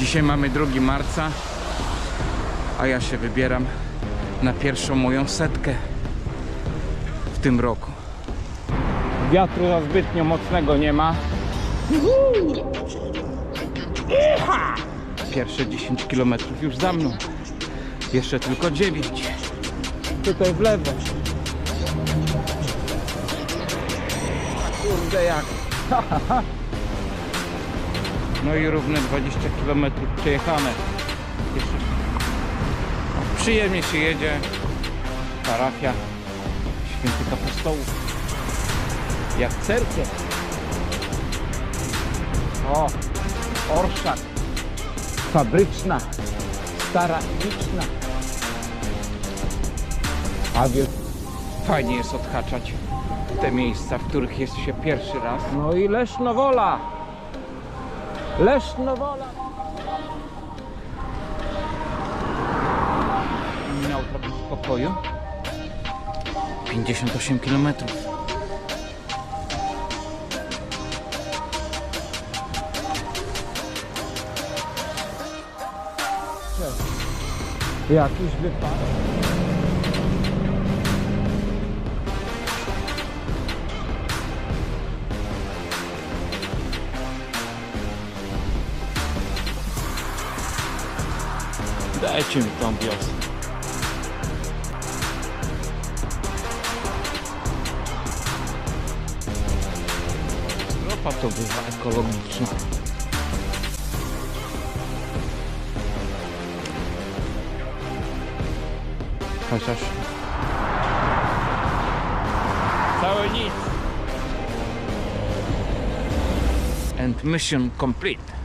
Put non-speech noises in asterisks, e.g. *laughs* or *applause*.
Dzisiaj mamy 2 marca, a ja się wybieram na pierwszą moją setkę w tym roku. Wiatru za zbytnio mocnego nie ma. Pierwsze 10 km już za mną. Jeszcze tylko 9. Tutaj w lewo. Kurde jak. *laughs* No i równe 20 km przejechane. Przyjemnie się jedzie. Parafia świętych apostołów. Jak cerkiew. O, orszak. Fabryczna. Stara liczna. A więc fajnie jest odhaczać te miejsca, w których jest się pierwszy raz. No i Lesznowola. Lesznowola. Miał trochę spokoju. 58 km. Jakiś wypadek. Dajcie mi tą wiosnę. Ropa to bywa ekologiczna. Chociaż... Całe nic. And mission complete.